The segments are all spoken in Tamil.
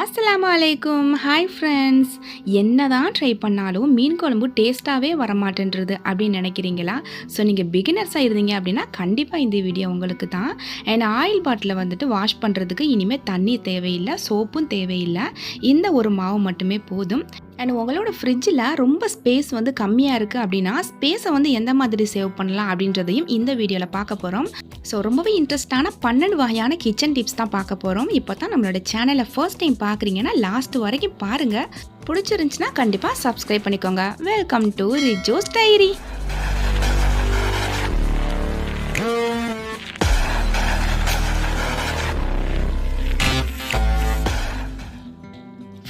அஸ்லாம் அலைக்கும். ஹாய் ஃப்ரெண்ட்ஸ் என்ன தான் ட்ரை பண்ணாலும் மீன் குழம்பு டேஸ்ட்டாகவே வரமாட்டேன்றது அப்படின்னு நினைக்கிறீங்களா? ஸோ நீங்கள் பிகினர்ஸாக இருந்தீங்க அப்படின்னா கண்டிப்பாக இந்த வீடியோ உங்களுக்கு தான். அண்ட் ஆயில் பாட்டிலை வந்துட்டு வாஷ் பண்ணுறதுக்கு இனிமேல் தண்ணி தேவையில்லை சோப்பும் தேவையில்லை. இந்த ஒரு மாவு மட்டுமே போதும். அண்ட் உங்களோட ஃப்ரிட்ஜில் ரொம்ப ஸ்பேஸ் வந்து கம்மியாக இருக்குது அப்படின்னா ஸ்பேஸை வந்து எந்த மாதிரி சேவ் பண்ணலாம் அப்படின்றதையும் இந்த வீடியோவில் பார்க்க போகிறோம் ஸோ ரொம்பவே இன்ட்ரெஸ்டான பன்னெண்டு வகையான கிச்சன் டிப்ஸ் தான் பார்க்க போகிறோம் இப்போ தான் நம்மளோட சேனலை ஃபர்ஸ்ட் டைம் பார்க்குறீங்கன்னா லாஸ்ட் வரைக்கும் பாருங்கள் பிடிச்சிருந்துச்சுன்னா கண்டிப்பாக சப்ஸ்கிரைப் பண்ணிக்கோங்க. Welcome to Rijo's diary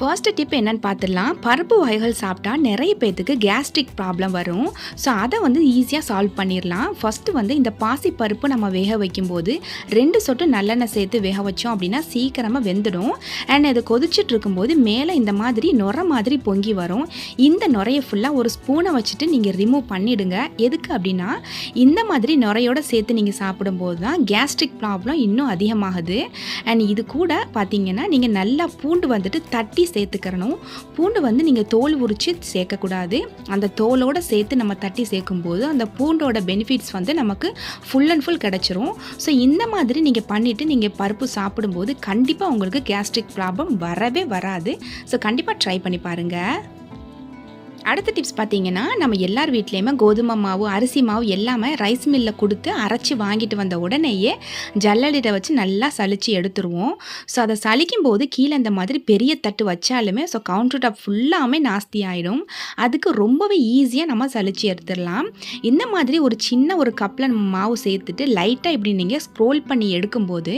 first tip என்னன்னு பார்த்துடலாம். பருப்பு வகைகள் சாப்பிட்டா நிறைய பேர்த்துக்கு கேஸ்ட்ரிக் ப்ராப்ளம் வரும். ஸோ அதை வந்து ஈஸியாக சால்வ் பண்ணிடலாம். ஃபஸ்ட்டு வந்து இந்த பாசி பருப்பு நம்ம வேக வைக்கும்போது ரெண்டு சொட்டு நல்லெண்ணெய் சேர்த்து வேக வச்சோம் அப்படின்னா சீக்கிரமாக வெந்துடும். அண்ட் அது கொதிச்சுட்டு இருக்கும்போது மேலே இந்த மாதிரி நுர மாதிரி பொங்கி வரும். இந்த நுரையை ஃபுல்லாக ஒரு ஸ்பூனை வச்சுட்டு நீங்கள் ரிமூவ் பண்ணிடுங்க. எதுக்கு அப்படின்னா இந்த மாதிரி நுரையோடு சேர்த்து நீங்கள் சாப்பிடும்போது தான் கேஸ்ட்ரிக் ப்ராப்ளம் இன்னும் அதிகமாகுது. அண்ட் இது கூட பார்த்தீங்கன்னா நீங்கள் நல்லா பூண்டு வந்துட்டு தட்டி சேர்த்துக்கிறணும். பூண்டு வந்து நீங்கள் தோல் உரித்து சேர்க்கக்கூடாது. அந்த தோலோடு சேர்த்து நம்ம தட்டி சேர்க்கும்போது அந்த பூண்டோட பெனிஃபிட்ஸ் வந்து நமக்கு ஃபுல் அண்ட் ஃபுல் கிடச்சிரும். ஸோ இந்த மாதிரி நீங்கள் பண்ணிவிட்டு நீங்கள் பருப்பு சாப்பிடும்போது கண்டிப்பாக உங்களுக்கு கேஸ்ட்ரிக் ப்ராப்ளம் வரவே வராது. ஸோ கண்டிப்பாக ட்ரை பண்ணி பாருங்கள் அடுத்த டிப்ஸ் பார்த்தீங்கன்னா நம்ம எல்லார் வீட்லேயுமே கோதுமை மாவு அரிசி மாவு எல்லாமே ரைஸ் மில்லில் கொடுத்து அரைச்சி வாங்கிட்டு வந்த உடனேயே ஜல்லடியில் வச்சு நல்லா சளிச்சு எடுத்துருவோம். ஸோ அதை சலிக்கும் போது கீழே இந்த மாதிரி பெரிய தட்டு வச்சாலுமே ஸோ கவுண்டர் டாப் ஃபுல்லாமே நாஸ்தி ஆகிடும் அதுக்கு ரொம்பவே ஈஸியாக நம்ம சளிச்சு எடுத்துடலாம். இந்த மாதிரி ஒரு சின்ன ஒரு கப்பில் நம்ம மாவு சேர்த்துட்டு லைட்டாக இப்படி நீங்கள் ஸ்க்ரோல் பண்ணி எடுக்கும்போது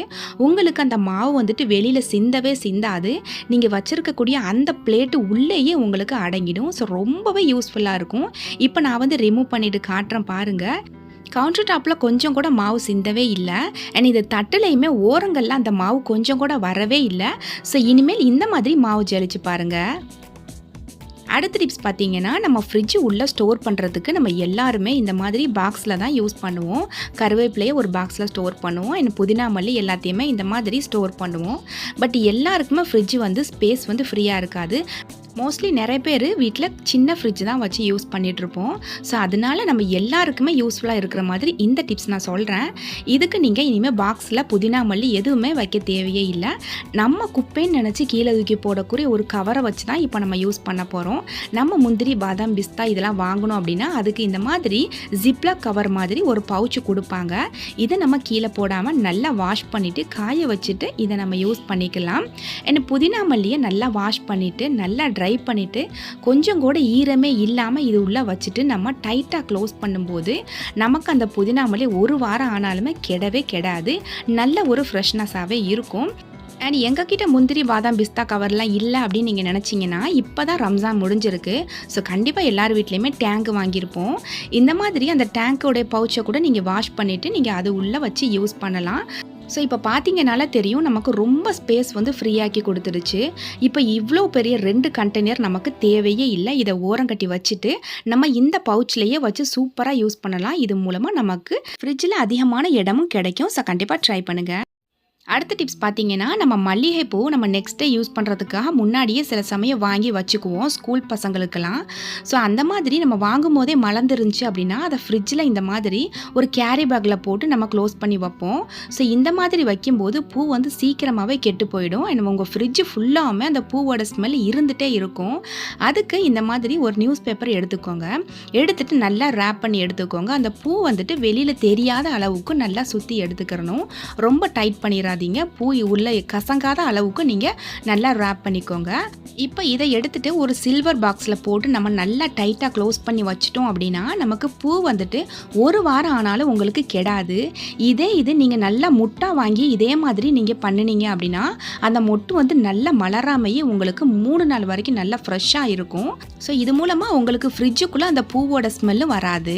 உங்களுக்கு அந்த மாவு வந்துட்டு வெளியில் சிந்தவே சிந்தாது. நீங்கள் வச்சுருக்கக்கூடிய அந்த பிளேட்டு உள்ளேயே உங்களுக்கு அடங்கிடும். ஸோ ரொம்ப ரொம்பவே யூஸ்ஃபுல்லாக இருக்கும். இப்போ நான் வந்து ரிமூவ் பண்ணிட்டு காட்டுறேன் பாருங்கள் கவுண்டர் டாப்பில் கொஞ்சம் கூட மாவு சிந்தவே இல்லை. அண்ட் இது தட்டுலையுமே ஓரங்களில் அந்த மாவு கொஞ்சம் கூட வரவே இல்லை. ஸோ இனிமேல் இந்த மாதிரி மாவு ஜலிச்சு பாருங்கள் அடுத்த டிப்ஸ் பார்த்தீங்கன்னா நம்ம ஃப்ரிட்ஜ் உள்ளே ஸ்டோர் பண்ணுறதுக்கு நம்ம எல்லாருமே இந்த மாதிரி பாக்ஸில் தான் யூஸ் பண்ணுவோம். கருவேப்பிலையை ஒரு பாக்ஸில் ஸ்டோர் பண்ணுவோம். அண்ட் புதினா மல்லி எல்லாத்தையுமே இந்த மாதிரி ஸ்டோர் பண்ணுவோம். பட் எல்லாருக்குமே ஃப்ரிட்ஜ் வந்து ஸ்பேஸ் வந்து ஃப்ரீயாக இருக்காது. மோஸ்ட்லி நிறைய பேர் வீட்டில் சின்ன ஃப்ரிட்ஜ் தான் வச்சு யூஸ் பண்ணிகிட்ருப்போம் ஸோ அதனால் நம்ம எல்லாருக்குமே யூஸ்ஃபுல்லாக இருக்கிற மாதிரி இந்த டிப்ஸ் நான் சொல்கிறேன் இதுக்கு நீங்கள் இனிமேல் பாக்ஸில் புதினா மல்லி எதுவுமே வைக்க தேவையே இல்லை. நம்ம குப்பைன்னு நினச்சி கீழே தூக்கி போடக்கூடிய ஒரு கவரை வச்சு தான் இப்போ நம்ம யூஸ் பண்ண போகிறோம் நம்ம முந்திரி பாதாம் பிஸ்தா இதெல்லாம் வாங்கணும் அப்படின்னா அதுக்கு இந்த மாதிரி ஜிப்லாக் கவர் மாதிரி ஒரு பவுச்சு கொடுப்பாங்க. இதை நம்ம கீழே போடாமல் நல்லா வாஷ் பண்ணிவிட்டு காய வச்சுட்டு இதை நம்ம யூஸ் பண்ணிக்கலாம். என்ன புதினா மல்லியை நல்லா வாஷ் பண்ணிவிட்டு நல்லா ட்ரை ட்ரை பண்ணிவிட்டு கொஞ்சம் கூட ஈரமே இல்லாமல் இது உள்ளே வச்சுட்டு நம்ம டைட்டாக க்ளோஸ் பண்ணும்போது நமக்கு அந்த புதினா மல்லி ஒரு வாரம் ஆனாலுமே கெடவே கெடாது. நல்ல ஒரு ஃப்ரெஷ்னஸாகவே இருக்கும். அண்ட் எங்ககிட்ட முந்திரி பாதாம் பிஸ்தா கவர்லாம் இல்லை அப்படின்னு நீங்கள் நினச்சிங்கன்னா இப்போ தான் ரம்ஜான் முடிஞ்சிருக்கு. ஸோ கண்டிப்பாக எல்லார் வீட்லேயுமே டேங்க் வாங்கியிருப்போம். இந்த மாதிரி அந்த டேங்கோடைய பவுச்சை கூட நீங்கள் வாஷ் பண்ணிவிட்டு நீங்கள் அது உள்ளே வச்சு யூஸ் பண்ணலாம். ஸோ இப்போ பார்த்தீங்கனால தெரியும் நமக்கு ரொம்ப ஸ்பேஸ் வந்து ஃப்ரீயாக்கி கொடுத்துருச்சு இப்போ இவ்வளோ பெரிய ரெண்டு கண்டெய்னர் நமக்கு தேவையே இல்லை. இதை ஓரங்கட்டி வச்சுட்டு நம்ம இந்த பவுச்லேயே வச்சு சூப்பராக யூஸ் பண்ணலாம். இது மூலமாக நமக்கு ஃப்ரிட்ஜில் அதிகமான இடமும் கிடைக்கும். ஸோ கண்டிப்பாக ட்ரை பண்ணுங்கள் அடுத்த டிப்ஸ் பார்த்தீங்கன்னா நம்ம மல்லிகைப்பூ நம்ம நெக்ஸ்ட் டே யூஸ் பண்ணுறதுக்காக முன்னாடியே சில சமயம் வாங்கி வச்சுக்குவோம் ஸ்கூல் பசங்களுக்கெல்லாம். ஸோ அந்த மாதிரி நம்ம வாங்கும் போதே மலர்ந்துருந்துச்சு அப்படின்னா அதை ஃப்ரிட்ஜில் இந்த மாதிரி ஒரு கேரி பேக்கில் போட்டு நம்ம க்ளோஸ் பண்ணி வைப்போம். ஸோ இந்த மாதிரி வைக்கும்போது பூ வந்து சீக்கிரமாகவே கெட்டு போயிடும். அண்ட் உங்கள் ஃப்ரிட்ஜு ஃபுல்லாமே அந்த பூவோட ஸ்மெல் இருந்துகிட்டே இருக்கும். அதுக்கு இந்த மாதிரி ஒரு நியூஸ் பேப்பர் எடுத்துக்கோங்க. எடுத்துகிட்டு நல்லா ரேப் பண்ணி எடுத்துக்கோங்க. அந்த பூ வந்துட்டு வெளியில் தெரியாத அளவுக்கு நல்லா சுற்றி எடுத்துக்கிறணும். ரொம்ப டைட் பண்ணிடாதீங்க பூ உள்ள கசங்காத அளவுக்கு நீங்கள் நல்லா ரேப் பண்ணிக்கோங்க. இப்போ இதை எடுத்துகிட்டு ஒரு சில்வர் பாக்ஸில் போட்டு நம்ம நல்லா டைட்டாக க்ளோஸ் பண்ணி வச்சிட்டோம் அப்படின்னா நமக்கு பூ வந்துட்டு ஒரு வாரம் ஆனாலும் உங்களுக்கு கெடாது. இதே இது நீங்கள் நல்லா முட்டா வாங்கி இதே மாதிரி நீங்கள் பண்ணினீங்க அப்படின்னா அந்த மொட்டு வந்து நல்லா மலராமையே உங்களுக்கு மூணு நாள் வரைக்கும் நல்லா ஃப்ரெஷ்ஷாக இருக்கும். ஸோ இது மூலமாக உங்களுக்கு ஃப்ரிட்ஜுக்குள்ளே அந்த பூவோட ஸ்மெல்லும் வராது.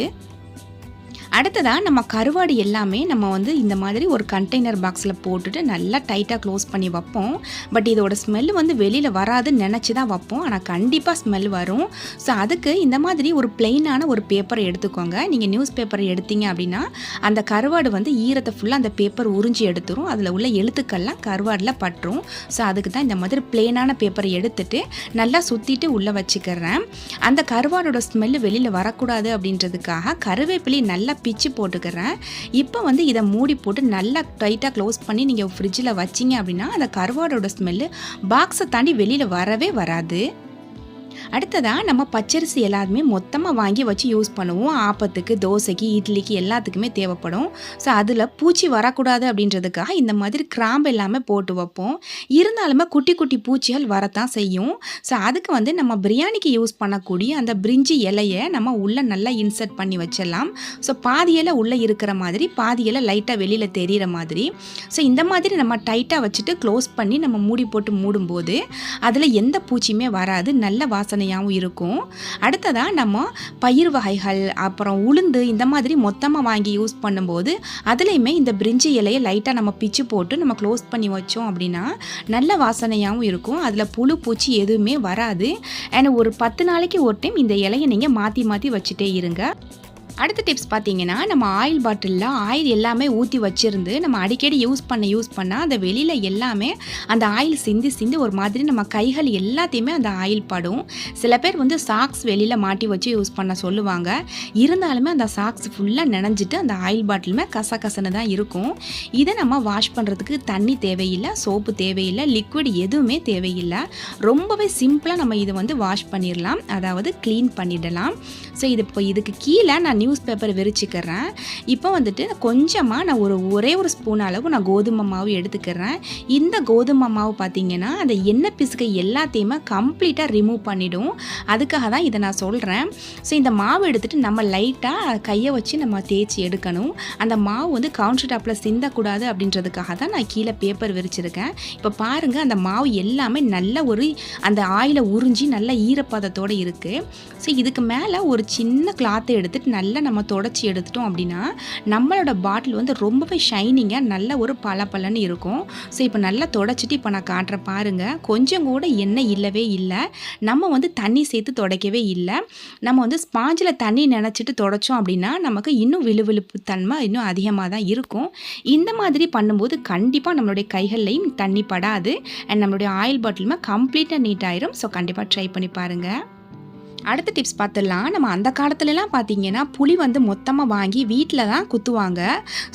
அடுத்ததாக நம்ம கருவாடு எல்லாமே நம்ம வந்து இந்த மாதிரி ஒரு கண்டெய்னர் பாக்ஸில் போட்டுட்டு நல்லா டைட்டாக க்ளோஸ் பண்ணி வைப்போம். பட் இதோட ஸ்மெல் வந்து வெளியில் வராதுன்னு நினச்சி தான் வைப்போம். ஆனால் கண்டிப்பாக ஸ்மெல் வரும். ஸோ அதுக்கு இந்த மாதிரி ஒரு பிளெயினான ஒரு பேப்பரை எடுத்துக்கோங்க. நீங்கள் நியூஸ் பேப்பரை எடுத்தீங்க அப்படின்னா அந்த கருவாடு வந்து ஈரத்தை ஃபுல்லாக அந்த பேப்பர் உறிஞ்சி எடுத்துரும். அதில் உள்ள எழுத்துக்கள்லாம் கருவாடில் பட்டுரும். ஸோ அதுக்கு தான் இந்த மாதிரி பிளெயினான பேப்பரை எடுத்துட்டு நல்லா சுற்றிட்டு உள்ளே வச்சுக்கிறேன். அந்த கருவாடோட ஸ்மெல்லு வெளியில் வரக்கூடாது அப்படின்றதுக்காக கருவேப்பிலை நல்லா பிச்சு போட்டுக்கிறேன். இப்போ வந்து இதை மூடி போட்டு நல்லா டைட்டாக க்ளோஸ் பண்ணி நீங்கள் ஃப்ரிட்ஜில் வச்சிங்க அப்படின்னா அந்த கருவாடோட ஸ்மெல்லு பாக்ஸை தாண்டி வெளியில் வரவே வராது. அடுத்ததாக நம்ம பச்சரிசி எல்லாருமே மொத்தமாக வாங்கி வச்சு யூஸ் பண்ணுவோம். ஆப்பத்துக்கு தோசைக்கு இட்லிக்கு எல்லாத்துக்குமே தேவைப்படும். ஸோ அதில் பூச்சி வரக்கூடாது அப்படின்றதுக்காக இந்த மாதிரி கிராம்பு எல்லாமே போட்டு வைப்போம். இருந்தாலுமே குட்டி குட்டி பூச்சிகள் வரத்தான் செய்யும். ஸோ அதுக்கு வந்து நம்ம பிரியாணிக்கு யூஸ் பண்ணக்கூடிய அந்த பிரிஞ்சி இலையை நம்ம உள்ளே நல்லா இன்சர்ட் பண்ணி வச்சிடலாம். ஸோ பாதி இலை உள்ளே இருக்கிற மாதிரி பாதி இலை லைட்டாக வெளியில் தெரிகிற மாதிரி. ஸோ இந்த மாதிரி நம்ம டைட்டாக வச்சுட்டு க்ளோஸ் பண்ணி நம்ம மூடி போட்டு மூடும்போது அதில் எந்த பூச்சியுமே வராது. நல்ல வாசனையாகவும் இருக்கும். அடுத்ததாக நம்ம பயிர் வகைகள் அப்புறம் உளுந்து இந்த மாதிரி மொத்தமாக வாங்கி யூஸ் பண்ணும்போது அதுலேயுமே இந்த பிரிஞ்சி இலையை லைட்டாக நம்ம பிச்சு போட்டு நம்ம க்ளோஸ் பண்ணி வச்சோம் அப்படின்னா நல்ல வாசனையாகவும் இருக்கும். அதில் புழு பூச்சி எதுவுமே வராது. அண்ட் ஒரு பத்து நாளைக்கு ஒரு டைம் இந்த இலையை நீங்கள் மாற்றி மாற்றி வச்சுட்டே இருங்க. அடுத்த டிப்ஸ் பார்த்தீங்கன்னா நம்ம ஆயில் பாட்டிலில் ஆயில் எல்லாமே ஊற்றி வச்சுருந்து நம்ம அடிக்கடி யூஸ் பண்ண யூஸ் பண்ணால் அந்த வெளியில் எல்லாமே அந்த ஆயில் சிந்தி சிந்தி ஒரு மாதிரி நம்ம கைகள் எல்லாத்தையுமே அந்த ஆயில் படும். சில பேர் வந்து சாக்ஸ் வெளியில் மாட்டி வச்சு யூஸ் பண்ண சொல்லுவாங்க. இருந்தாலுமே அந்த சாக்ஸ் ஃபுல்லாக நினைஞ்சிட்டு அந்த ஆயில் பாட்டிலுமே கச கசன்னு தான் இருக்கும். இதை நம்ம வாஷ் பண்ணுறதுக்கு தண்ணி தேவையில்லை சோப்பு தேவையில்லை லிக்விட் எதுவுமே தேவையில்லை. ரொம்பவே சிம்பிளாக நம்ம இதை வந்து வாஷ் பண்ணிடலாம். அதாவது க்ளீன் பண்ணிடலாம். ஸோ இது இப்போ இதுக்கு கீழே நான் நியூஸ் பேப்பர் விரிச்சிக்கிறேன். இப்போ வந்துட்டு கொஞ்சமாக நான் ஒரு ஒரே ஒரு ஸ்பூன் அளவு நான் கோதுமை மாவு எடுத்துக்கிறேன். இந்த கோதுமை மாவு பார்த்தீங்கன்னா அந்த எண்ணெய் பிசுகை எல்லாத்தையுமே கம்ப்ளீட்டாக ரிமூவ் பண்ணிவிடும் அதுக்காக தான் இதை நான் சொல்கிறேன் ஸோ இந்த மாவு எடுத்துகிட்டு நம்ம லைட்டாக கையை வச்சு நம்ம தேய்ச்சி எடுக்கணும். அந்த மாவு வந்து கவுண்டர் டாப்பில் சிந்தக்கூடாது அப்படின்றதுக்காக தான் நான் கீழே பேப்பர் விரிச்சிருக்கேன். இப்போ பாருங்கள் அந்த மாவு எல்லாமே நல்ல ஒரு அந்த ஆயிலை உறிஞ்சி நல்ல ஈரப்பதத்தோடு இருக்குது ஸோ இதுக்கு மேலே ஒரு சின்ன கிளாத்தை எடுத்துகிட்டு நல்லா நம்ம தொடச்சி எடுத்துட்டோம் அப்படின்னா நம்மளோட பாட்டில் வந்து ரொம்பவே ஷைனிங்காக நல்ல ஒரு பளபளன்னு இருக்கும். ஸோ இப்போ நல்லா தொடச்சிட்டு இப்போ நான் காட்டுற பாருங்கள் கொஞ்சம் கூட எண்ணெய் இல்லவே இல்லை. நம்ம வந்து தண்ணி சேர்த்து துடைக்கவே இல்லை. நம்ம வந்து ஸ்பாஞ்சில் தண்ணி நினச்சிட்டு தொடச்சோம் அப்படின்னா நமக்கு இன்னும் விழுவிழுப்பு தன்மை இன்னும் அதிகமாக தான் இருக்கும். இந்த மாதிரி பண்ணும்போது கண்டிப்பாக நம்மளுடைய கைகள்லையும் தண்ணி படாது. அண்ட் நம்மளுடைய ஆயில் பாட்டிலுமே கம்ப்ளீட்டாக நீட் ஆயிரும். ஸோ கண்டிப்பாக ட்ரை பண்ணி பாருங்கள் அடுத்த டிப்ஸ் பார்த்துடலாம் நம்ம அந்த காலத்துலலாம் பார்த்தீங்கன்னா புளி வந்து மொத்தமாக வாங்கி வீட்டில் தான் குத்துவாங்க.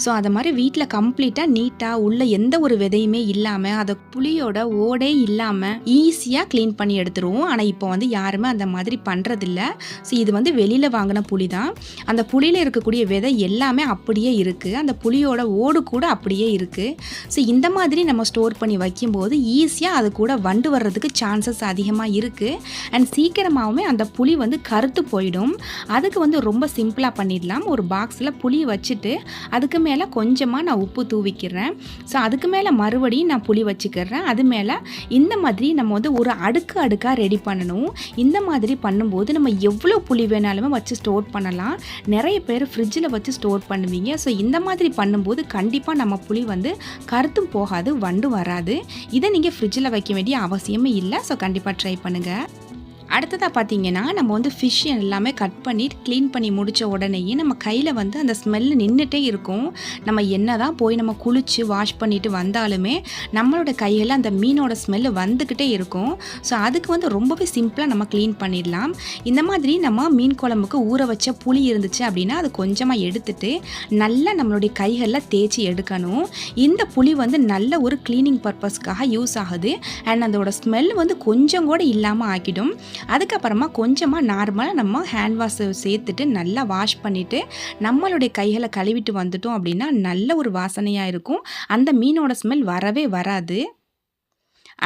ஸோ அதை மாதிரி வீட்டில் கம்ப்ளீட்டாக நீட்டாக உள்ள எந்த ஒரு விதையுமே இல்லாமல் அதை புளியோட ஓடே இல்லாமல் ஈஸியாக க்ளீன் பண்ணி எடுத்துருவோம். ஆனால் இப்போ வந்து யாருமே அந்த மாதிரி பண்ணுறதில்ல ஸோ இது வந்து வெளியில் வாங்கின புளி தான். அந்த புளியில் இருக்கக்கூடிய விதை எல்லாமே அப்படியே இருக்குது அந்த புளியோட ஓடு கூட அப்படியே இருக்குது ஸோ இந்த மாதிரி நம்ம ஸ்டோர் பண்ணி வைக்கும்போது ஈஸியாக அது கூட வண்டு வர்றதுக்கு சான்சஸ் அதிகமாக இருக்குது அண்ட் சீக்கிரமாகவுமே அந்த புளி வந்து கருத்து போயிடும். அதுக்கு வந்து ரொம்ப சிம்பிளாக பண்ணிடலாம். ஒரு பாக்ஸில் புளி வச்சுட்டு அதுக்கு மேலே கொஞ்சமாக நான் உப்பு தூவிக்கிறேன். ஸோ அதுக்கு மேலே மறுபடியும் நான் புளி வச்சுக்கிறேன். அது மேலே இந்த மாதிரி நம்ம வந்து ஒரு அடுக்கு அடுக்காக ரெடி பண்ணணும். இந்த மாதிரி பண்ணும்போது நம்ம எவ்வளோ புளி வேணாலுமே வச்சு ஸ்டோர் பண்ணலாம். நிறைய பேர் ஃப்ரிட்ஜில் வச்சு ஸ்டோர் பண்ணுவீங்க. ஸோ இந்த மாதிரி பண்ணும்போது கண்டிப்பாக நம்ம புளி வந்து கருத்தும் போகாது வண்டு வராது. இதை நீங்கள் ஃப்ரிட்ஜில் வைக்க வேண்டிய அவசியமே இல்லை. ஸோ கண்டிப்பாக ட்ரை பண்ணுங்கள் அடுத்ததாக பார்த்தீங்கன்னா நம்ம வந்து ஃபிஷ் எல்லாமே கட் பண்ணி க்ளீன் பண்ணி முடித்த உடனேயே நம்ம கையில் வந்து அந்த ஸ்மெல்லு நின்றுட்டே இருக்கும். நம்ம என்ன தான் போய் நம்ம குளித்து வாஷ் பண்ணிட்டு வந்தாலுமே நம்மளோட கையில் அந்த மீனோட ஸ்மெல்லு வந்துக்கிட்டே இருக்கும். ஸோ அதுக்கு வந்து ரொம்பவே சிம்பிளாக நம்ம க்ளீன் பண்ணிடலாம். இந்த மாதிரி நம்ம மீன் குழம்புக்கு ஊற வச்ச புளி இருந்துச்சு அப்படின்னா அது கொஞ்சமாக எடுத்துட்டு நல்லா நம்மளுடைய கைகளில் தேய்ச்சி எடுக்கணும். இந்த புளி வந்து நல்ல ஒரு க்ளீனிங் பர்பஸ்க்காக யூஸ் ஆகுது. அண்ட் அதோட ஸ்மெல் வந்து கொஞ்சம் கூட இல்லாமல் ஆக்கிடும் அதுக்கப்புறமா கொஞ்சமாக நார்மலாக நம்ம ஹேண்ட் வாஷ் சேர்த்துட்டு நல்லா வாஷ் பண்ணிவிட்டு நம்மளுடைய கைகளை கழுவிட்டு வந்துட்டோம் அப்படின்னா நல்ல ஒரு வாசனையாக இருக்கும். அந்த மீனோட ஸ்மெல் வரவே வராது.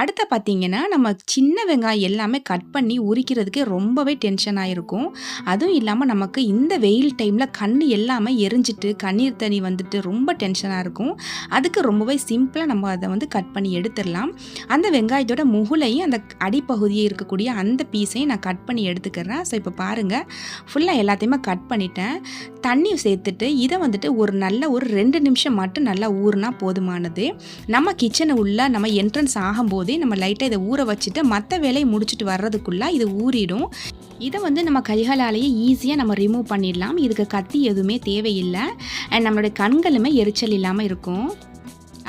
அடுத்த பார்த்தீங்கன்னா நம்ம சின்ன வெங்காயம் எல்லாமே கட் பண்ணி உரிக்கிறதுக்கே ரொம்பவே டென்ஷனாக இருக்கும் அதுவும் இல்லாமல் நமக்கு இந்த வெயில் டைமில் கண் எல்லாமே எரிஞ்சிட்டு கண்ணீர் தண்ணி வந்துட்டு ரொம்ப டென்ஷனாக இருக்கும். அதுக்கு ரொம்பவே சிம்பிளாக நம்ம அதை வந்து கட் பண்ணி எடுத்துடலாம். அந்த வெங்காயத்தோட முகுலையும் அந்த அடிப்பகுதியை இருக்கக்கூடிய அந்த பீஸையும் நான் கட் பண்ணி எடுத்துக்கிறேன். ஸோ இப்போ பாருங்கள் ஃபுல்லாக எல்லாத்தையுமே கட் பண்ணிட்டேன். தண்ணி சேர்த்துட்டு இதை வந்துட்டு ஒரு நல்ல ஒரு ரெண்டு நிமிஷம் மட்டும் நல்லா ஊறுனா போதுமானது. நம்ம கிச்சனை உள்ள நம்ம என்ட்ரன்ஸ் ஆகும்போது நம்ம லைட்டாக இதை ஊற வச்சுட்டு மற்ற வேலையை முடிச்சுட்டு வர்றதுக்குள்ளே இது ஊறிடும். இதை வந்து நம்ம கைகளாலேயே ஈஸியாக நம்ம ரிமூவ் பண்ணிடலாம். இதுக்கு கத்தி எதுவுமே தேவையில்லை. அண்ட் நம்மளுடைய கண்களுமே எரிச்சல் இல்லாமல் இருக்கும்.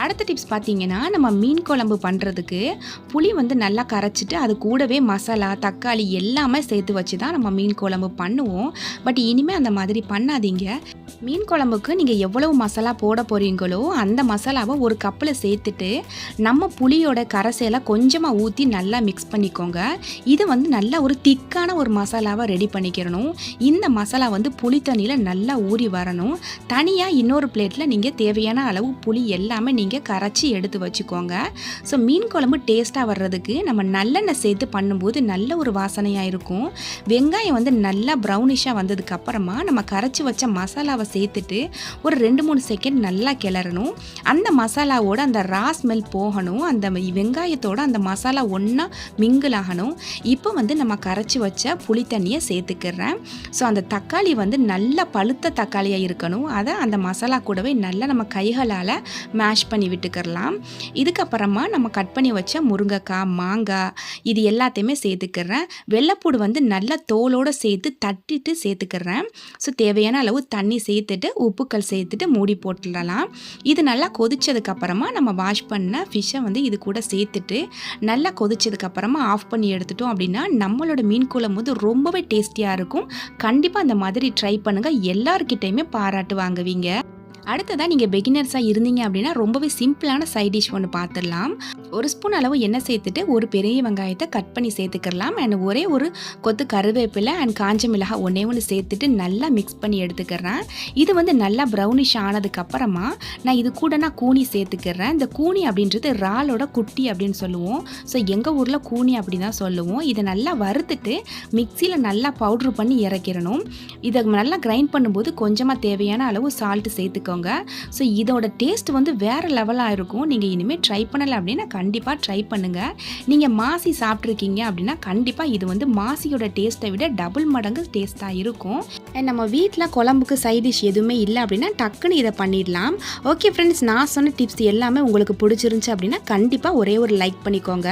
அடுத்த டிப்ஸ் பார்த்தீங்கன்னா நம்ம மீன் குழம்பு பண்ணுறதுக்கு புளி வந்து நல்லா கரைச்சிட்டு அது கூடவே மசாலா தக்காளி எல்லாமே சேர்த்து வச்சு தான் நம்ம மீன் குழம்பு பண்ணுவோம். பட் இனிமேல் அந்த மாதிரி பண்ணாதீங்க. மீன் குழம்புக்கு நீங்கள் எவ்வளவு மசாலா போட போகிறீங்களோ அந்த மசாலாவை ஒரு கப்பில் சேர்த்துட்டு நம்ம புளியோட கரைசையெல்லாம் கொஞ்சமாக ஊற்றி நல்லா மிக்ஸ் பண்ணிக்கோங்க. இது வந்து நல்லா ஒரு திக்கான ஒரு மசாலாவை ரெடி பண்ணிக்கிறணும். இந்த மசாலா வந்து புளி தண்ணியில் நல்லா ஊறி வரணும். தனியாக இன்னொரு பிளேட்டில் நீங்கள் தேவையான அளவு புளி எல்லாமே நீங்கள் கரைச்சி எடுத்து வச்சுக்கோங்க. ஸோ மீன் குழம்பு டேஸ்ட்டாக வர்றதுக்கு நம்ம நல்லெண்ணெய் சேர்த்து பண்ணும்போது நல்ல ஒரு வாசனையாக இருக்கும். வெங்காயம் வந்து நல்லா ப்ரௌனிஷாக வந்ததுக்கப்புறமா நம்ம கரைச்சி வச்ச மசாலாவை சேர்த்துட்டு ஒரு ரெண்டு மூணு செகண்ட் நல்லா கிளறணும். அந்த மசாலாவோட அந்த ரா ஸ்மெல் போகணும். அந்த வெங்காயத்தோட அந்த மசாலா ஒன்றா மிங்கிள் ஆகணும். இப்போ வந்து நம்ம கரைச்சி வச்ச புளி தண்ணியை சேர்த்துக்கிறேன். ஸோ அந்த தக்காளி வந்து நல்ல பழுத்த தக்காளியாக இருக்கணும். அதை அந்த மசாலா கூடவே நல்லா நம்ம கைகளால் மேஷ் பண்ணி விட்டுக்கிறலாம். இதுக்கப்புறமா நம்ம கட் பண்ணி வச்ச முருங்கைக்காய் மாங்காய் இது எல்லாத்தையுமே சேர்த்துக்கிறேன். வெள்ளைப்பூடு வந்து நல்லா தோலோடு சேர்த்து தட்டிட்டு சேர்த்துக்கிறேன். ஸோ தேவையான அளவு தண்ணி சேர்த்துட்டு உப்புக்கள் சேர்த்துட்டு மூடி போட்டுடலாம். இது நல்லா கொதித்ததுக்கப்புறமா நம்ம வாஷ் பண்ண ஃபிஷ்ஷை வந்து இது கூட சேர்த்துட்டு நல்லா கொதிச்சதுக்கப்புறமா ஆஃப் பண்ணி எடுத்துட்டோம் அப்படின்னா நம்மளோட மீன் குழம்பு வந்து ரொம்பவே டேஸ்டியாக இருக்கும். கண்டிப்பாக அந்த மாதிரி ட்ரை பண்ணுங்கள் எல்லாருக்கிட்டையுமே பாராட்டு வாங்குவீங்க அடுத்ததாக நீங்கள் பெகினர்ஸாக இருந்தீங்க அப்படின்னா ரொம்பவே சிம்பிளான சைட் டிஷ் ஒன்று பார்த்துடலாம் ஒரு ஸ்பூன் அளவு எண்ணெய் சேர்த்துட்டு ஒரு பெரிய வெங்காயத்தை கட் பண்ணி சேர்த்துக்கலாம் அண்ட் ஒரே ஒரு கொத்து கருவேப்பிலை அண்ட் காஞ்ச மிளகாய் ஒன்றே ஒன்று சேர்த்துட்டு நல்லா மிக்ஸ் பண்ணி எடுத்துக்கிறேன். இது வந்து நல்லா ப்ரௌனிஷ் ஆனதுக்கப்புறமா நான் இது கூட நான் கூனி சேர்த்துக்கிறேன். இந்த கூனி அப்படின்றது இறாலோட குட்டி அப்படின்னு சொல்லுவோம். ஸோ எங்கள் ஊரில் கூனி அப்படி தான் சொல்லுவோம். இதை நல்லா வறுத்துட்டு மிக்சியில் நல்லா பவுட்ரு பண்ணி இறக்கிடணும். இதை நல்லா கிரைண்ட் பண்ணும்போது கொஞ்சமாக தேவையான அளவு சால்ட்டு சேர்த்துக்கோங்க. ஸோ இதோட டேஸ்ட் வந்து வேறு லெவலாக இருக்கும். நீங்கள் இனிமேல் ட்ரை பண்ணலை அப்படின்னா கண்டிப்பாக ட்ரை பண்ணுங்கள் நீங்கள் மாசி சாப்பிட்ருக்கீங்க அப்படின்னா கண்டிப்பாக இது வந்து மாசியோட டேஸ்ட்டை விட டபுள் மடங்கு டேஸ்ட்டாக இருக்கும். அண்ட் நம்ம வீட்டில் குழம்புக்கு சைட் டிஷ் எதுவுமே இல்லை அப்படின்னா டக்குன்னு இதை பண்ணிடலாம். ஓகே ஃப்ரெண்ட்ஸ் நான் சொன்ன டிப்ஸ் எல்லாமே உங்களுக்கு பிடிச்சிருந்துச்சு அப்படின்னா கண்டிப்பாக ஒரே ஒரு லைக் பண்ணிக்கோங்க.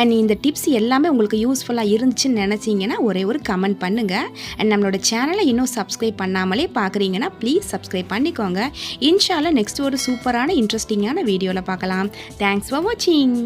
அண்ட் இந்த டிப்ஸ் எல்லாமே உங்களுக்கு யூஸ்ஃபுல்லாக இருந்துச்சுன்னு நினச்சிங்கன்னா ஒரே ஒரு கமெண்ட் பண்ணுங்கள் அண்ட் நம்மளோட சேனலை இன்னும் சப்ஸ்கிரைப் பண்ணாமலே பார்க்குறீங்கன்னா ப்ளீஸ் சப்ஸ்கிரைப் பண்ணிக்கோங்க. இன்ஷால்ல நெக்ஸ்ட் ஒரு சூப்பரான இன்ட்ரெஸ்டிங்கான வீடியோவில் பார்க்கலாம். தேங்க்ஸ் ஃபார் வாட்சிங்